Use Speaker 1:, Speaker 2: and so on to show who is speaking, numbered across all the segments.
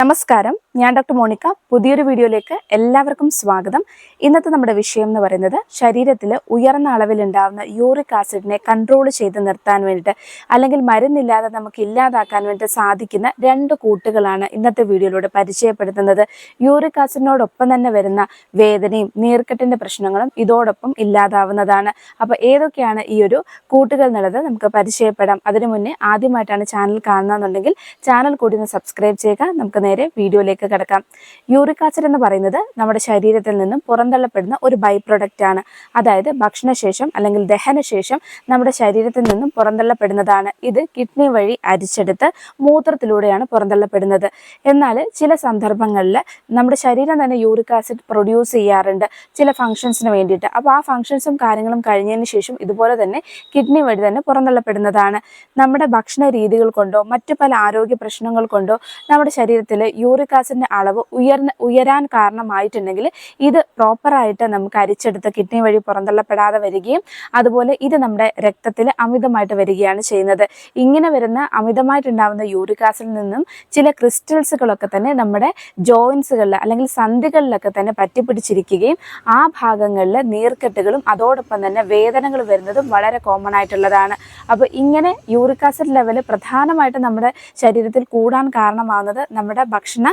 Speaker 1: నమస్కారం. ഞാൻ doctor Monica. പുതിയൊരു വീഡിയോയിലേക്ക് എല്ലാവർക്കും സ്വാഗതം. ഇന്നത്തെ നമ്മുടെ വിഷയം എന്ന് പറയുന്നത് ശരീരത്തിൽ ഉയർന്ന അളവിൽ ഉണ്ടാകുന്ന യൂറിക് ആസിഡിനെ കൺട്രോൾ ചെയ്ത് നിർത്താൻ വേണ്ടിയിട്ട് അല്ലെങ്കിൽ മരുന്നില്ലാതെ നമുക്ക് ഇല്ലാതാക്കാൻ വേണ്ടി സാധിക്കുന്ന രണ്ട് കൂട്ടുകളാണ് ഇന്നത്തെ വീഡിയോയിലൂടെ പരിചയപ്പെടുത്തുന്നത്. യൂറിക് ആസിഡിനോടൊപ്പം തന്നെ വരുന്ന വേദനയും നീർക്കെട്ടിന്റെ പ്രശ്നങ്ങളും ഇതോടൊപ്പം ഇല്ലാതാവുന്നതാണ്. അപ്പോൾ ഏതൊക്കെയാണ് ഈ ഒരു കൂട്ടുകൾ എന്നുള്ളത് നമുക്ക് പരിചയപ്പെടാം. അതിനു മുന്നേ ആദ്യമായിട്ടാണ് ചാനൽ കാണുന്നതെന്നുണ്ടെങ്കിൽ ചാനൽ കൂടി ഒന്ന് സബ്സ്ക്രൈബ് ചെയ്യുക. നമുക്ക് നേരെ വീഡിയോയിലേക്ക് കിടക്കാം. യൂറിക് ആസിഡ് എന്ന് പറയുന്നത് നമ്മുടെ ശരീരത്തിൽ നിന്നും പുറന്തള്ളപ്പെടുന്ന ഒരു ബൈ പ്രൊഡക്റ്റ് ആണ്. അതായത് ഭക്ഷണശേഷം അല്ലെങ്കിൽ ദഹനശേഷം നമ്മുടെ ശരീരത്തിൽ നിന്നും പുറന്തള്ളപ്പെടുന്നതാണ്. ഇത് കിഡ്നി വഴി അരിച്ചെടുത്ത് മൂത്രത്തിലൂടെയാണ് പുറന്തള്ളപ്പെടുന്നത്. എന്നാൽ ചില സന്ദർഭങ്ങളിൽ നമ്മുടെ ശരീരം തന്നെ യൂറിക് ആസിഡ് പ്രൊഡ്യൂസ് ചെയ്യാറുണ്ട്. ചില ഫങ്ഷൻസിന് വേണ്ടിയിട്ട്. അപ്പോൾ ആ ഫങ്ഷൻസും കാര്യങ്ങളും കഴിഞ്ഞതിന് ശേഷം ഇതുപോലെ തന്നെ കിഡ്നി വഴി തന്നെ പുറന്തള്ളപ്പെടുന്നതാണ്. നമ്മുടെ ഭക്ഷണ രീതികൾ കൊണ്ടോ മറ്റു പല ആരോഗ്യ പ്രശ്നങ്ങൾ കൊണ്ടോ നമ്മുടെ ശരീരത്തിൽ യൂറിക് ആസിഡിന്റെ അളവ് ഉയർന്ന ഉയരാൻ കാരണമായിട്ടുണ്ടെങ്കിൽ ഇത് പ്രോപ്പറായിട്ട് നമുക്ക് അരിച്ചെടുത്ത് കിഡ്നി വഴി പുറന്തള്ളപ്പെടാതെ വരികയും അതുപോലെ ഇത് നമ്മുടെ രക്തത്തിൽ അമിതമായിട്ട് വരികയാണ് ചെയ്യുന്നത്. ഇങ്ങനെ വരുന്ന അമിതമായിട്ടുണ്ടാകുന്ന യൂറിക് ആസിഡിൽ നിന്നും ചില ക്രിസ്റ്റൽസുകളൊക്കെ തന്നെ നമ്മുടെ ജോയിൻസുകളിൽ അല്ലെങ്കിൽ സന്ധികളിലൊക്കെ തന്നെ പറ്റിപ്പിടിച്ചിരിക്കുകയും ആ ഭാഗങ്ങളിൽ നീർക്കെട്ടുകളും അതോടൊപ്പം തന്നെ വേദനകൾ വരുന്നതും വളരെ കോമൺ ആയിട്ടുള്ളതാണ്. അപ്പോൾ ഇങ്ങനെ യൂറിക് ആസിഡ് ലെവൽ പ്രധാനമായിട്ട് നമ്മുടെ ശരീരത്തിൽ കൂടാൻ കാരണമാകുന്നത് നമ്മുടെ ഭക്ഷണ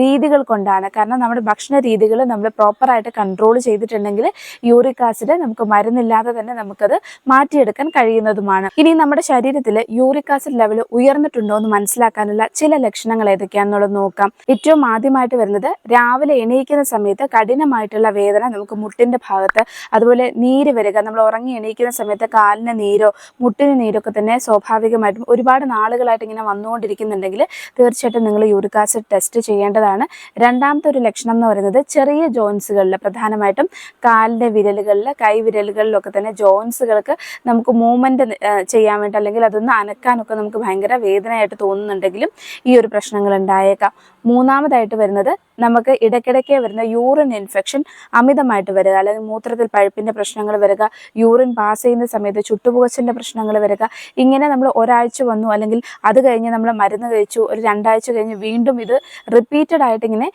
Speaker 1: രീതികൾ കൊണ്ടാണ്. കാരണം നമ്മുടെ ഭക്ഷണ രീതികൾ നമ്മൾ പ്രോപ്പറായിട്ട് കൺട്രോൾ ചെയ്തിട്ടുണ്ടെങ്കിൽ യൂറിക് ആസിഡ് നമുക്ക് മരുന്നില്ലാതെ തന്നെ നമുക്കത് മാറ്റിയെടുക്കാൻ കഴിയുന്നതുമാണ്. ഇനി നമ്മുടെ ശരീരത്തിൽ യൂറിക് ആസിഡ് ലെവൽ ഉയർന്നിട്ടുണ്ടോ എന്ന് മനസ്സിലാക്കാനുള്ള ചില ലക്ഷണങ്ങൾ ഏതൊക്കെയാണെന്നുള്ളത് നോക്കാം. ഏറ്റവും ആദ്യമായിട്ട് വരുന്നത് രാവിലെ എണീക്കുന്ന സമയത്ത് കഠിനമായിട്ടുള്ള വേദന നമുക്ക് മുട്ടിന്റെ ഭാഗത്ത് അതുപോലെ നീര് വരിക നമ്മൾ ഉറങ്ങി എണീക്കുന്ന സമയത്ത് കാലിന് നീരോ മുട്ടിന് നീരൊക്കെ തന്നെ സ്വാഭാവികമായിട്ടും ഒരുപാട് നാളുകളായിട്ട് ഇങ്ങനെ വന്നുകൊണ്ടിരിക്കുന്നുണ്ടെങ്കിൽ തീർച്ചയായിട്ടും നിങ്ങൾ യൂറിക് ആസിഡ് ടെസ്റ്റ് ചെയ്യേണ്ടതാണ്. രണ്ടാമത്തെ ഒരു ലക്ഷണം എന്ന് പറയുന്നത് ചെറിയ ജോയിൻസുകളിൽ പ്രധാനമായിട്ടും കാലിന്റെ വിരലുകളിൽ കൈ വിരലുകളിലൊക്കെ തന്നെ ജോയിൻസുകൾക്ക് നമുക്ക് മൂവ്മെന്റ് ചെയ്യാൻ വേണ്ടി അല്ലെങ്കിൽ അതൊന്ന് അനക്കാനൊക്കെ നമുക്ക് ഭയങ്കര വേദനയായിട്ട് തോന്നുന്നുണ്ടെങ്കിലും ഈ ഒരു പ്രശ്നങ്ങൾ ഉണ്ടായേക്കാം. മൂന്നാമതായിട്ട് വരുന്നത് നമുക്ക് ഇടയ്ക്കിടയ്ക്ക് വരുന്ന യൂറിൻ ഇൻഫെക്ഷൻ അമിതമായിട്ട് വരിക അല്ലെങ്കിൽ മൂത്രത്തിൽ പഴുപ്പിന്റെ പ്രശ്നങ്ങൾ വരിക യൂറിൻ പാസ് ചെയ്യുന്ന സമയത്ത് ചുട്ടുപുകച്ചിന്റെ പ്രശ്നങ്ങൾ വരിക. ഇങ്ങനെ നമ്മൾ ഒരാഴ്ച വന്നു അല്ലെങ്കിൽ അത് കഴിഞ്ഞ് നമ്മൾ മരുന്ന് കഴിച്ചു ഒരു രണ്ടാഴ്ച കഴിഞ്ഞ് വീണ്ടും ഇത് റിപ്പീറ്റഡ് ആയിട്ട് ഇങ്ങനെ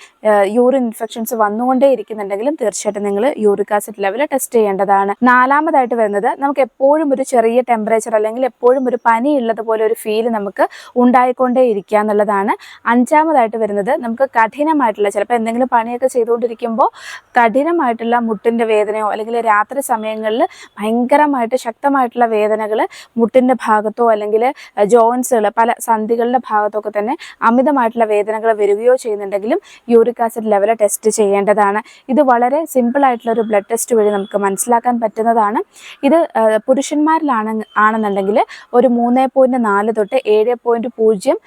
Speaker 1: യൂറിൻ ഇൻഫെക്ഷൻസ് വന്നുകൊണ്ടേ ഇരിക്കുന്നുണ്ടെങ്കിലും തീർച്ചയായിട്ടും നിങ്ങൾ യൂറിക് ആസിഡ് ലെവൽ ടെസ്റ്റ് ചെയ്യേണ്ടതാണ്. നാലാമതായിട്ട് വരുന്നത് നമുക്ക് എപ്പോഴും ഒരു ചെറിയ ടെമ്പറേച്ചർ അല്ലെങ്കിൽ എപ്പോഴും ഒരു പനി ഉള്ളതുപോലെ ഒരു ഫീൽ നമുക്ക് ഉണ്ടായിക്കൊണ്ടേ ഇരിക്കുക എന്നുള്ളതാണ്. അഞ്ചാമതായിട്ട് വരുന്നത് നമുക്ക് കഠിനമായിട്ടുള്ള ചിലപ്പോൾ എന്തെങ്കിലും പണിയൊക്കെ ചെയ്തുകൊണ്ടിരിക്കുമ്പോൾ കഠിനമായിട്ടുള്ള മുട്ടിന്റെ വേദനയോ അല്ലെങ്കിൽ രാത്രി സമയങ്ങളിൽ ഭയങ്കരമായിട്ട് ശക്തമായിട്ടുള്ള വേദനകൾ മുട്ടിന്റെ ഭാഗത്തോ അല്ലെങ്കിൽ ജോയിൻസുകൾ പല സന്ധികളുടെ ഭാഗത്തൊക്കെ തന്നെ അമിതമായിട്ടുള്ള വേദനകൾ വരികയോ ചെയ്യുന്നുണ്ടെങ്കിലും യൂറിക് ആസിഡ് ലെവൽ ടെസ്റ്റ് ചെയ്യേണ്ടതാണ്. ഇത് വളരെ സിമ്പിൾ ആയിട്ടുള്ള ഒരു ബ്ലഡ് ടെസ്റ്റ് വഴി നമുക്ക് മനസ്സിലാക്കാൻ പറ്റുന്നതാണ്. ഇത് പുരുഷന്മാരിലാണ് ആണെന്നുണ്ടെങ്കിൽ ഒരു മൂന്ന് പോയിന്റ് നാല് തൊട്ട് ഏഴ് പോയിന്റ് പൂജ്യം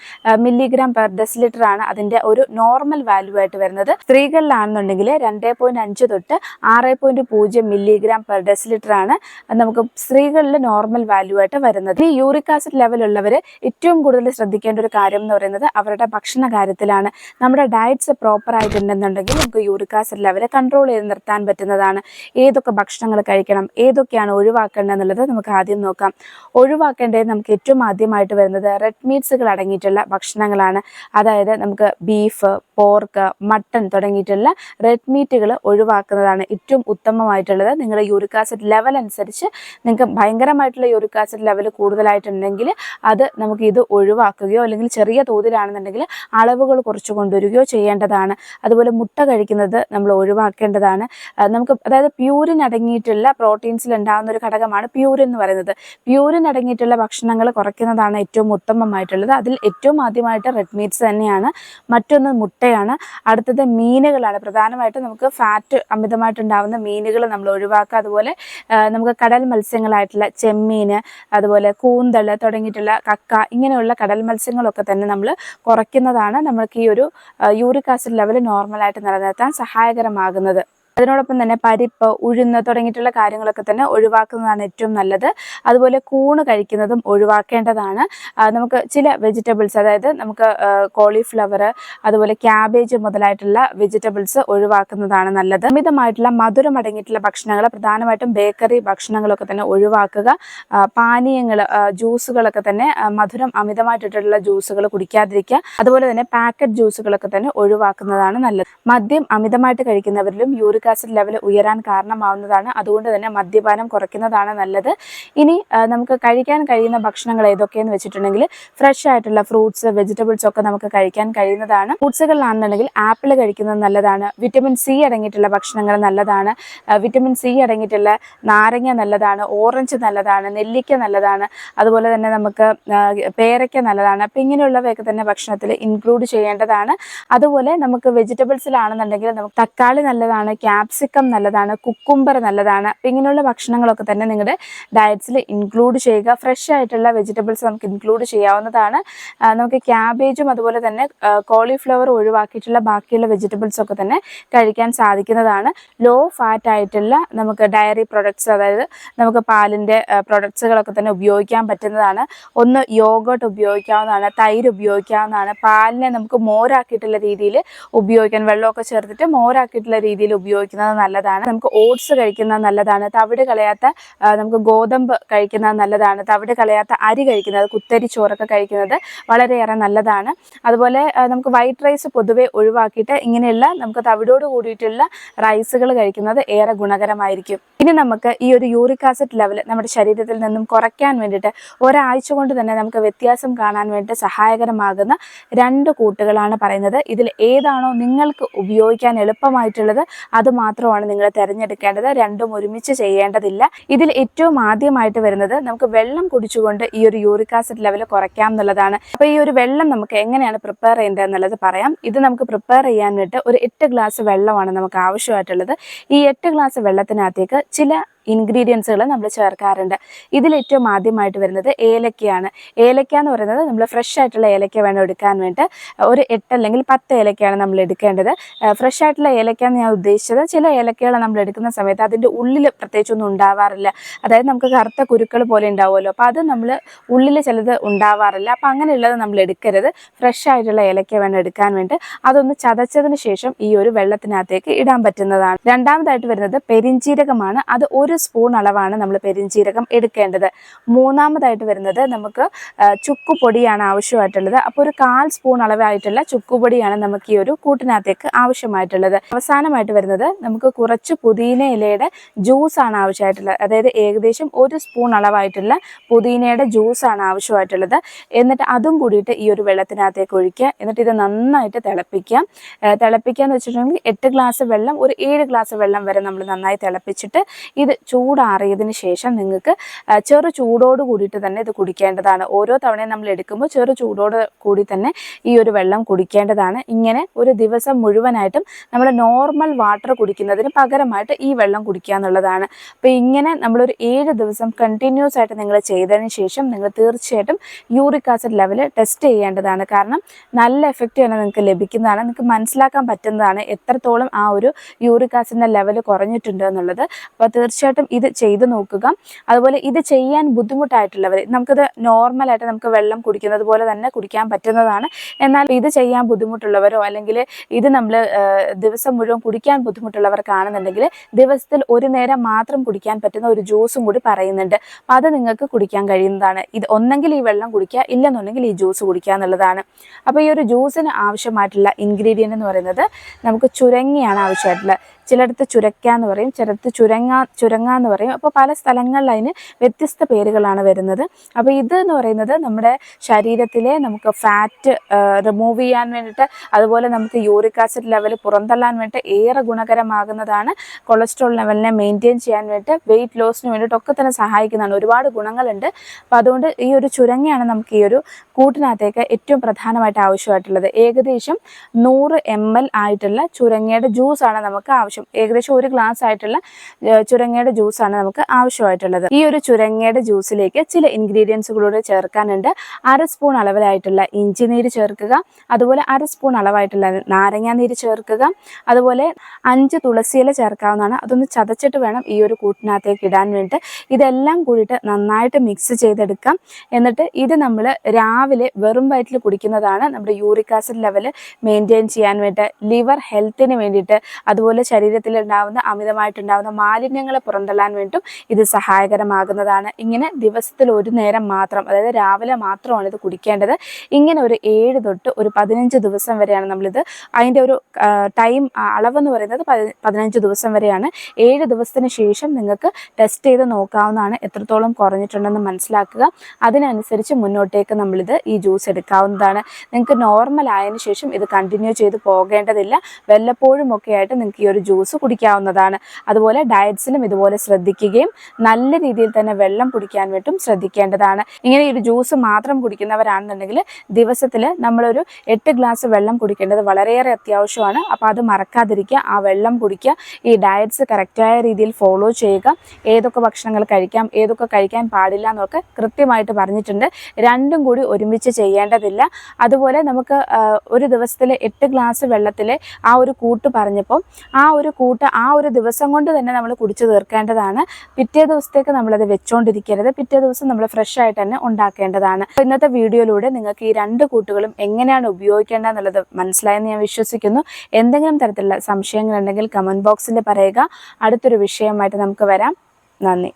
Speaker 1: മില്ലിഗ്രാം പെർ ഡെസിലിറ്റർ ആണ് അതിന്റെ ഒരു നോർമൽ വാല്യൂ ആയിട്ട് വരുന്നത്. സ്ത്രീകളിലാണെന്നുണ്ടെങ്കിൽ രണ്ട് പോയിന്റ് അഞ്ച് തൊട്ട് ആറ് പോയിന്റ് പൂജ്യം മില്ലിഗ്രാം പെർ ഡെസിലിറ്റർ ആണ്. നമുക്ക് സ്ത്രീകളിൽ നോർമൽ വാല്യൂ ആയിട്ട് വരുന്നത്. ഈ യൂറിക് ആസിഡ് ലെവൽ ഉള്ളവർ ഏറ്റവും കൂടുതൽ ശ്രദ്ധിക്കേണ്ട ഒരു കാര്യം എന്ന് പറയുന്നത് അവരുടെ ഭക്ഷണ കാര്യത്തിലാണ്. നമ്മുടെ ഡയറ്റ്സ് പ്രോപ്പർ ആയിട്ടുണ്ടെന്നുണ്ടെങ്കിൽ നമുക്ക് യൂറിക് ആസിഡ് ലെവൽ കൺട്രോൾ ചെയ്ത് നിർത്താൻ പറ്റുന്നതാണ്. ഏതൊക്കെ ഭക്ഷണങ്ങൾ കഴിക്കണം ഏതൊക്കെയാണ് ഒഴിവാക്കേണ്ടത് എന്നുള്ളത് നമുക്ക് ആദ്യം നോക്കാം. ഒഴിവാക്കേണ്ടത് നമുക്ക് ഏറ്റവും ആദ്യമായിട്ട് വരുന്നത് റെഡ് മീറ്റ്സുകൾ അടങ്ങിയിട്ടുള്ള ഭക്ഷണങ്ങളാണ്. അതായത് നമുക്ക് ബീഫ് പോർക്ക് മട്ടൺ തുടങ്ങിയിട്ടുള്ള റെഡ് മീറ്റുകൾ ഒഴിവാക്കുന്നതാണ് ഏറ്റവും ഉത്തമമായിട്ടുള്ളത്. നിങ്ങളുടെ യൂറിക് ആസിഡ് ലെവൽ അനുസരിച്ച് നിങ്ങൾക്ക് ഭയങ്കരമായിട്ടുള്ള യൂറിക് ആസിഡ് ലെവൽ കൂടുതലായിട്ടുണ്ടെങ്കിൽ അത് നമുക്ക് ഇത് ഒഴിവാക്കുകയോ അല്ലെങ്കിൽ ചെറിയ തോതിലാണെന്നുണ്ടെങ്കിൽ അളവുകൾ കുറച്ച് കൊണ്ടുവരികയോ ചെയ്യേണ്ടതാണ്. അതുപോലെ മുട്ട കഴിക്കുന്നത് നമ്മൾ ഒഴിവാക്കേണ്ടതാണ്. നമുക്ക് അതായത് പ്യൂരിൻ അടങ്ങിയിട്ടുള്ള പ്രോട്ടീൻസിൽ ഉണ്ടാകുന്ന ഒരു ഘടകമാണ് പ്യൂരിൻ എന്ന് പറയുന്നത്. പ്യൂരിൻ അടങ്ങിയിട്ടുള്ള ഭക്ഷണങ്ങൾ കുറയ്ക്കുന്നതാണ് ഏറ്റവും ഉത്തമമായിട്ടുള്ളത്. അതിൽ ഏറ്റവും ആദ്യമായിട്ട് റെഡ് മീറ്റ്സ് തന്നെയാണ്. മറ്റൊന്ന് മുട്ടയാണ്. അടുത്തത് മീനുകളാണ്. പ്രധാനമായിട്ടും നമുക്ക് ഫാറ്റ് അമിതമായിട്ടുണ്ടാകുന്ന മീനുകൾ നമ്മൾ ഒഴിവാക്കുക. അതുപോലെ നമുക്ക് കടൽ മത്സ്യങ്ങളായിട്ടുള്ള ചെമ്മീൻ അതുപോലെ കൂന്തൾ തുടങ്ങിയിട്ടുള്ള കക്ക ഇങ്ങനെയുള്ള കടൽ മത്സ്യങ്ങളൊക്കെ തന്നെ നമ്മൾ കുറയ്ക്കുന്നതാണ് നമ്മൾക്ക് ഈ ഒരു യൂറിക് ആസിഡ് ലെവൽ നോർമലായിട്ട് നിലനിർത്താൻ സഹായകരമാകുന്നത്. അതിനോടൊപ്പം തന്നെ പരിപ്പ് ഉഴുന്ന് തുടങ്ങിയിട്ടുള്ള കാര്യങ്ങളൊക്കെ തന്നെ ഒഴിവാക്കുന്നതാണ് ഏറ്റവും നല്ലത്. അതുപോലെ കൂണ് കഴിക്കുന്നതും ഒഴിവാക്കേണ്ടതാണ്. നമുക്ക് ചില വെജിറ്റബിൾസ് അതായത് നമുക്ക് കോളിഫ്ലവർ അതുപോലെ ക്യാബേജ് മുതലായിട്ടുള്ള വെജിറ്റബിൾസ് ഒഴിവാക്കുന്നതാണ് നല്ലത്. അമിതമായിട്ടുള്ള മധുരം അടങ്ങിയിട്ടുള്ള ഭക്ഷണങ്ങൾ പ്രധാനമായിട്ടും ബേക്കറി ഭക്ഷണങ്ങളൊക്കെ തന്നെ ഒഴിവാക്കുക. പാനീയങ്ങൾ ജ്യൂസുകളൊക്കെ തന്നെ മധുരം അമിതമായിട്ടിട്ടുള്ള ജ്യൂസുകൾ കുടിക്കാതിരിക്കുക. അതുപോലെ തന്നെ പാക്കറ്റ് ജ്യൂസുകളൊക്കെ തന്നെ ഒഴിവാക്കുന്നതാണ് നല്ലത്. മദ്യം അമിതമായിട്ട് കഴിക്കുന്നവരിലും യൂറിക് ആസിഡ് ലെവൽ ഉയരാൻ കാരണമാവുന്നതാണ്. അതുകൊണ്ട് തന്നെ മദ്യപാനം കുറയ്ക്കുന്നതാണ് നല്ലത്. ഇനി നമുക്ക് കഴിക്കാൻ കഴിയുന്ന ഭക്ഷണങ്ങൾ ഏതൊക്കെയെന്ന് വെച്ചിട്ടുണ്ടെങ്കിൽ ഫ്രഷ് ആയിട്ടുള്ള ഫ്രൂട്ട്സ് വെജിറ്റബിൾസ് ഒക്കെ നമുക്ക് കഴിക്കാൻ കഴിയുന്നതാണ്. ഫ്രൂട്ട്സുകളിലാണെന്നുണ്ടെങ്കിൽ ആപ്പിൾ കഴിക്കുന്നത് നല്ലതാണ്. വിറ്റമിൻ സി അടങ്ങിയിട്ടുള്ള ഭക്ഷണങ്ങൾ നല്ലതാണ്. വിറ്റമിൻ സി അടങ്ങിയിട്ടുള്ള നാരങ്ങ നല്ലതാണ്. ഓറഞ്ച് നല്ലതാണ്. നെല്ലിക്ക നല്ലതാണ്. അതുപോലെ തന്നെ നമുക്ക് പേരയ്ക്ക നല്ലതാണ്. അപ്പം ഇങ്ങനെയുള്ളവയൊക്കെ തന്നെ ഭക്ഷണത്തിൽ ഇൻക്ലൂഡ് ചെയ്യേണ്ടതാണ്. അതുപോലെ നമുക്ക് വെജിറ്റബിൾസിലാണെന്നുണ്ടെങ്കിൽ നമുക്ക് തക്കാളി നല്ലതാണ്. ക്യാപ്സിക്കം നല്ലതാണ് കുക്കുംബർ നല്ലതാണ് ഇങ്ങനെയുള്ള ഭക്ഷണങ്ങളൊക്കെ തന്നെ നിങ്ങളുടെ ഡയറ്റ്സിൽ ഇൻക്ലൂഡ് ചെയ്യുക. ഫ്രഷ് ആയിട്ടുള്ള വെജിറ്റബിൾസ് നമുക്ക് ഇൻക്ലൂഡ് ചെയ്യാവുന്നതാണ്. നമുക്ക് ക്യാബേജും അതുപോലെ തന്നെ കോളിഫ്ലവർ ഒഴിവാക്കിയിട്ടുള്ള ബാക്കിയുള്ള വെജിറ്റബിൾസ് ഒക്കെ തന്നെ കഴിക്കാൻ സാധിക്കുന്നതാണ്. ലോ ഫാറ്റ് ആയിട്ടുള്ള നമുക്ക് ഡയറി പ്രൊഡക്ട്സ് അതായത് നമുക്ക് പാലിന്റെ പ്രൊഡക്ട്സുകളൊക്കെ തന്നെ ഉപയോഗിക്കാൻ പറ്റുന്നതാണ്. ഒന്ന് യോഗോട്ട് ഉപയോഗിക്കാവുന്നതാണ് തൈര് ഉപയോഗിക്കാവുന്നതാണ്. പാലിനെ നമുക്ക് മോരാക്കിയിട്ടുള്ള രീതിയിൽ ഉപയോഗിക്കാൻ വെള്ളമൊക്കെ ചേർത്തിട്ട് മോരാക്കിയിട്ടുള്ള രീതിയിൽ ഉപയോഗിക്കുന്നത് നല്ലതാണ്. നമുക്ക് ഓട്സ് കഴിക്കുന്നത് നല്ലതാണ്. തവിട് കളയാത്ത നമുക്ക് ഗോതമ്പ് കഴിക്കുന്നത് നല്ലതാണ്. തവിട് കളയാത്ത അരി കഴിക്കുന്നത് കുത്തരി ചോറൊക്കെ കഴിക്കുന്നത് വളരെയേറെ നല്ലതാണ്. അതുപോലെ നമുക്ക് വൈറ്റ് റൈസ് പൊതുവെ ഒഴിവാക്കിയിട്ട് ഇങ്ങനെയുള്ള നമുക്ക് തവിടോട് കൂടിയിട്ടുള്ള റൈസുകൾ കഴിക്കുന്നത് ഏറെ ഗുണകരമായിരിക്കും. ഇനി നമുക്ക് ഈ ഒരു യൂറിക് ആസിഡ് ലെവൽ നമ്മുടെ ശരീരത്തിൽ നിന്നും കുറയ്ക്കാൻ വേണ്ടിയിട്ട് ഒരാഴ്ച കൊണ്ട് തന്നെ നമുക്ക് വ്യത്യാസം കാണാൻ വേണ്ടി സഹായകരമാകുന്ന രണ്ട് കൂട്ടുകളാണ് പറയുന്നത്. ഇതിൽ ഏതാണോ നിങ്ങൾക്ക് ഉപയോഗിക്കാൻ എളുപ്പമായിട്ടുള്ളത് അത് മാത്രമാണ് നിങ്ങൾ തിരഞ്ഞെടുക്കേണ്ടത്. രണ്ടും ഒരുമിച്ച് ചെയ്യേണ്ടതില്ല. ഇതിൽ ഏറ്റവും ആദ്യമായിട്ട് വരുന്നത് നമുക്ക് വെള്ളം കുടിച്ചുകൊണ്ട് ഈ ഒരു യൂറിക് ആസിഡ് ലെവൽ കുറയ്ക്കാം എന്നുള്ളതാണ്. അപ്പോൾ ഈ ഒരു വെള്ളം നമുക്ക് എങ്ങനെയാണ് പ്രിപ്പയർ ചെയ്യേണ്ടത് എന്നുള്ളത് പറയാം. ഇത് നമുക്ക് പ്രിപ്പയർ ചെയ്യാൻ വേണ്ടി ഒരു എട്ട് ഗ്ലാസ് വെള്ളമാണ് നമുക്ക് ആവശ്യമായിട്ടുള്ളത്. ഈ എട്ട് ഗ്ലാസ് വെള്ളത്തിനകത്തേക്ക് ചില ഇൻഗ്രീഡിയൻസുകൾ നമ്മൾ ചേർക്കാറുണ്ട്. ഇതിൽ ഏറ്റവും ആദ്യമായിട്ട് വരുന്നത് ഏലക്കയാണ്. ഏലക്ക എന്ന് പറയുന്നത് നമ്മൾ ഫ്രഷ് ആയിട്ടുള്ള ഏലക്ക വേണം എടുക്കാൻ വേണ്ടി ഒരു എട്ട് അല്ലെങ്കിൽ പത്ത് ഏലക്കയാണ് നമ്മൾ എടുക്കേണ്ടത്. ഫ്രഷ് ആയിട്ടുള്ള ഏലക്ക എന്ന് ഞാൻ ഉദ്ദേശിച്ചത്. ചില ഏലക്കകൾ നമ്മൾ എടുക്കുന്ന സമയത്ത് അതിന്റെ ഉള്ളിൽ പ്രത്യേകിച്ചൊന്നും ഉണ്ടാവാറില്ല. അതായത് നമുക്ക് കറുത്ത കുരുക്കൾ പോലെ ഉണ്ടാവുമല്ലോ. അപ്പോൾ അത് നമ്മൾ ഉള്ളിൽ ചിലത് ഉണ്ടാവാറില്ല. അപ്പോൾ അങ്ങനെയുള്ളത് നമ്മൾ എടുക്കരുത്. ഫ്രഷ് ആയിട്ടുള്ള ഏലക്ക വേണം എടുക്കാൻ വേണ്ടി അതൊന്ന് ചതച്ചതിന് ശേഷം ഈ ഒരു വെള്ളത്തിനകത്തേക്ക് ഇടാൻ പറ്റുന്നതാണ്. രണ്ടാമതായിട്ട് വരുന്നത് പെരിഞ്ചീരകമാണ്. അത് ഒരു സ്പൂൺ അളവാണ് നമ്മൾ പെരിഞ്ചീരകം എടുക്കേണ്ടത്. മൂന്നാമതായിട്ട് വരുന്നത് നമുക്ക് ചുക്കുപൊടിയാണ് ആവശ്യമായിട്ടുള്ളത്. അപ്പോൾ ഒരു കാൽ സ്പൂൺ അളവായിട്ടുള്ള ചുക്കുപൊടിയാണ് നമുക്ക് ഈ ഒരു കൂട്ടിനകത്തേക്ക് ആവശ്യമായിട്ടുള്ളത്. അവസാനമായിട്ട് വരുന്നത് നമുക്ക് കുറച്ച് പുതിന ഇലയുടെ ജ്യൂസാണ് ആവശ്യമായിട്ടുള്ളത്. അതായത് ഏകദേശം ഒരു സ്പൂൺ അളവായിട്ടുള്ള പുതിനയുടെ ജ്യൂസാണ് ആവശ്യമായിട്ടുള്ളത്. എന്നിട്ട് അതും കൂടിയിട്ട് ഈ ഒരു വെള്ളത്തിനകത്തേക്ക് ഒഴിക്കുക. എന്നിട്ട് ഇത് നന്നായിട്ട് തിളപ്പിക്കുക. തിളപ്പിക്കുക എന്ന് വെച്ചിട്ടുണ്ടെങ്കിൽ എട്ട് ഗ്ലാസ് വെള്ളം ഒരു ഏഴ് ഗ്ലാസ് വെള്ളം വരെ നമ്മൾ നന്നായി തിളപ്പിച്ചിട്ട് ഇത് ചൂടാറിയതിന് ശേഷം നിങ്ങൾക്ക് ചെറു ചൂടോട് കൂടിയിട്ട് തന്നെ ഇത് കുടിക്കേണ്ടതാണ്. ഓരോ തവണയും നമ്മൾ എടുക്കുമ്പോൾ ചെറു ചൂടോട് കൂടി തന്നെ ഈ ഒരു വെള്ളം കുടിക്കേണ്ടതാണ്. ഇങ്ങനെ ഒരു ദിവസം മുഴുവനായിട്ടും നമ്മൾ നോർമൽ വാട്ടർ കുടിക്കുന്നതിന് പകരമായിട്ട് ഈ വെള്ളം കുടിക്കുക എന്നുള്ളതാണ്. അപ്പോൾ ഇങ്ങനെ നമ്മളൊരു ഏഴ് ദിവസം കണ്ടിന്യൂസ് ആയിട്ട് നിങ്ങൾ ചെയ്തതിന് ശേഷം നിങ്ങൾ തീർച്ചയായിട്ടും യൂറിക് ആസിഡ് ലെവൽ ടെസ്റ്റ് ചെയ്യേണ്ടതാണ്. കാരണം നല്ല എഫക്റ്റ് തന്നെ നിങ്ങൾക്ക് ലഭിക്കുന്നതാണ്. നിങ്ങൾക്ക് മനസ്സിലാക്കാൻ പറ്റുന്നതാണ് എത്രത്തോളം ആ ഒരു യൂറിക് ആസിഡിന്റെ ലെവൽ കുറഞ്ഞിട്ടുണ്ട് എന്നുള്ളത്. അപ്പോൾ തീർച്ചയായിട്ടും ഇത് ചെയ്ത് നോക്കുക. അതുപോലെ ഇത് ചെയ്യാൻ ബുദ്ധിമുട്ടായിട്ടുള്ളവർ നമുക്കിത് നോർമലായിട്ട് നമുക്ക് വെള്ളം കുടിക്കുന്നത് പോലെ തന്നെ കുടിക്കാൻ പറ്റുന്നതാണ്. എന്നാൽ ഇത് ചെയ്യാൻ ബുദ്ധിമുട്ടുള്ളവരോ അല്ലെങ്കിൽ ഇത് നമ്മൾ ദിവസം മുഴുവൻ കുടിക്കാൻ ബുദ്ധിമുട്ടുള്ളവർക്കാണെന്നുണ്ടെങ്കിൽ ദിവസത്തിൽ ഒരു നേരം മാത്രം കുടിക്കാൻ പറ്റുന്ന ഒരു ജ്യൂസും കൂടി പറയുന്നുണ്ട്. അത് നിങ്ങൾക്ക് കുടിക്കാൻ കഴിയുന്നതാണ്. ഇത് ഒന്നെങ്കിൽ ഈ വെള്ളം കുടിക്കുക ഇല്ലെന്നുണ്ടെങ്കിൽ ഈ ജ്യൂസ് കുടിക്കുക എന്നുള്ളതാണ്. അപ്പോൾ ഈ ഒരു ജ്യൂസിന് ആവശ്യമായിട്ടുള്ള ഇൻഗ്രീഡിയന്റ് എന്ന് പറയുന്നത് നമുക്ക് ചുരങ്ങിയാണ് ആവശ്യമായിട്ടുള്ളത്. ചിലയിടത്ത് ചുരക്ക എന്ന് പറയും ചിലടത്ത് ചുരങ്ങ ചുരങ്ങ എന്ന് പറയും. അപ്പോൾ പല സ്ഥലങ്ങളിൽ അതിന് വ്യത്യസ്ത പേരുകളാണ് വരുന്നത്. അപ്പോൾ ഇത് എന്ന് പറയുന്നത് നമ്മുടെ ശരീരത്തിലെ നമുക്ക് ഫാറ്റ് റിമൂവ് ചെയ്യാൻ വേണ്ടിയിട്ട് അതുപോലെ നമുക്ക് യൂറിക് ആസിഡ് ലെവൽ പുറന്തള്ളാൻ വേണ്ടിയിട്ട് ഏറെ ഗുണകരമാകുന്നതാണ് കൊളസ്ട്രോൾ ലെവലിനെ മെയിന്റെയിൻ ചെയ്യാൻ വേണ്ടിയിട്ട് വെയിറ്റ് ലോസിന് വേണ്ടിയിട്ടൊക്കെ തന്നെ സഹായിക്കുന്നതാണ്. ഒരുപാട് ഗുണങ്ങളുണ്ട്. അപ്പോൾ അതുകൊണ്ട് ഈ ഒരു ചുരങ്ങയാണ് നമുക്ക് ഈ ഒരു കൂട്ടിനകത്തേക്ക് ഏറ്റവും പ്രധാനമായിട്ട് ആവശ്യമായിട്ടുള്ളത്. ഏകദേശം നൂറ് എം എൽ ആയിട്ടുള്ള ചുരങ്ങയുടെ ജ്യൂസാണ് നമുക്ക് ആവശ്യം. ഏകദേശം ഒരു ഗ്ലാസ് ആയിട്ടുള്ള ചുരങ്ങയുടെ ചുരങ്ങയുടെ ആണ് നമുക്ക് ആവശ്യമായിട്ടുള്ളത്. ഈ ഒരു ചുരങ്ങയുടെ ജ്യൂസിലേക്ക് ചില ഇൻഗ്രീഡിയൻസ് കൂടെ ചേർക്കാനുണ്ട്. അര സ്പൂൺ അളവിലായിട്ടുള്ള ഇഞ്ചി നീര് ചേർക്കുക. അതുപോലെ അര സ്പൂൺ അളവായിട്ടുള്ള നാരങ്ങാ നീര് ചേർക്കുക. അതുപോലെ അഞ്ച് തുളസിയില ചേർക്കാവുന്നതാണ്. അതൊന്ന് ചതച്ചിട്ട് വേണം ഈ ഒരു കൂട്ടിനകത്തേക്ക് ഇടാൻ വേണ്ടിയിട്ട്. ഇതെല്ലാം കൂടിയിട്ട് നന്നായിട്ട് മിക്സ് ചെയ്തെടുക്കാം. എന്നിട്ട് ഇത് നമ്മൾ രാവിലെ വെറും വയറ്റിൽ കുടിക്കുന്നതാണ് നമ്മുടെ യൂറിക് ആസിഡ് ലെവൽ മെയിന്റെയിൻ ചെയ്യാൻ വേണ്ടിയിട്ട്. ലിവർ ഹെൽത്തിന് വേണ്ടിയിട്ട്. അതുപോലെ ശരീരത്തിൽ ഉണ്ടാകുന്ന അമിതമായിട്ടുണ്ടാകുന്ന മാലിന്യങ്ങളെ പുറന്തള്ളാൻ വേണ്ടും ഇത് സഹായകരമാകുന്നതാണ്. ഇങ്ങനെ ദിവസത്തിൽ ഒരു നേരം മാത്രം അതായത് രാവിലെ മാത്രമാണ് ഇത് കുടിക്കേണ്ടത്. ഇങ്ങനെ ഒരു ഏഴ് തൊട്ട് ഒരു പതിനഞ്ച് ദിവസം വരെയാണ് നമ്മളിത് അതിന്റെ ഒരു ടൈം അളവെന്ന് പറയുന്നത് പതി- പതിനഞ്ച് ദിവസം വരെയാണ്. ഏഴ് ദിവസത്തിന് ശേഷം നിങ്ങൾക്ക് ടെസ്റ്റ് ചെയ്ത് നോക്കാവുന്നതാണ് എത്രത്തോളം കുറഞ്ഞിട്ടുണ്ടെന്ന് മനസ്സിലാക്കുക. അതിനനുസരിച്ച് മുന്നോട്ടേക്ക് നമ്മളിത് ഈ ജ്യൂസ് എടുക്കാവുന്നതാണ്. നിങ്ങൾക്ക് നോർമൽ ആയതിനു ശേഷം ഇത് കണ്ടിന്യൂ ചെയ്ത് പോകേണ്ടതില്ല. വല്ലപ്പോഴും ഒക്കെ ആയിട്ട് നിങ്ങൾക്ക് ഈ ഒരു ജ്യൂസ് കുടിക്കാവുന്നതാണ്. അതുപോലെ ഡയറ്റ്സിലും ഇതുപോലെ ശ്രദ്ധിക്കുകയും നല്ല രീതിയിൽ തന്നെ വെള്ളം കുടിക്കാൻ വേണ്ടിയും ശ്രദ്ധിക്കേണ്ടതാണ്. ഇങ്ങനെ ഒരു ജ്യൂസ് മാത്രം കുടിക്കുന്നവരാണെന്നുണ്ടെങ്കിൽ ദിവസത്തിൽ നമ്മളൊരു എട്ട് ഗ്ലാസ് വെള്ളം കുടിക്കേണ്ടത് വളരെയേറെ അത്യാവശ്യമാണ്. അപ്പോൾ അത് മറക്കാതിരിക്കുക ആ വെള്ളം കുടിക്കുക ഈ ഡയറ്റ്സ് കറക്റ്റായ രീതിയിൽ ഫോളോ ചെയ്യുക ഏതൊക്കെ ഭക്ഷണങ്ങൾ കഴിക്കാം ഏതൊക്കെ കഴിക്കാൻ പാടില്ല എന്നൊക്കെ കൃത്യമായിട്ട് പറഞ്ഞിട്ടുണ്ട്. രണ്ടും കൂടി ഒരുമിച്ച് ചെയ്യേണ്ടതില്ല. അതുപോലെ നമുക്ക് ഒരു ദിവസത്തിലെ എട്ട് ഗ്ലാസ് വെള്ളത്തിലെ ആ ഒരു കൂട്ട് പറഞ്ഞപ്പോൾ ആ ഒരു കൂട്ട് ആ ഒരു ദിവസം കൊണ്ട് തന്നെ നമ്മൾ കുടിച്ചു തീർക്കേണ്ടതാണ് പിറ്റേ ദിവസത്തേക്ക് നമ്മളത് വെച്ചുകൊണ്ടിരിക്കരുത് പിറ്റേ ദിവസം നമ്മൾ ഫ്രഷ് ആയിട്ട് തന്നെ ഉണ്ടാക്കേണ്ടതാണ്. ഇന്നത്തെ വീഡിയോയിലൂടെ നിങ്ങൾക്ക് ഈ രണ്ട് കൂട്ടുകളും എങ്ങനെയാണ് ഉപയോഗിക്കേണ്ടത് എന്നുള്ളത് മനസ്സിലായെന്ന് ഞാൻ വിശ്വസിക്കുന്നു. എന്തെങ്കിലും തരത്തിലുള്ള സംശയങ്ങളുണ്ടെങ്കിൽ കമന്റ് ബോക്സിൽ പറയുക. അടുത്തൊരു വിഷയമായിട്ട് നമുക്ക് വരാം. നന്ദി.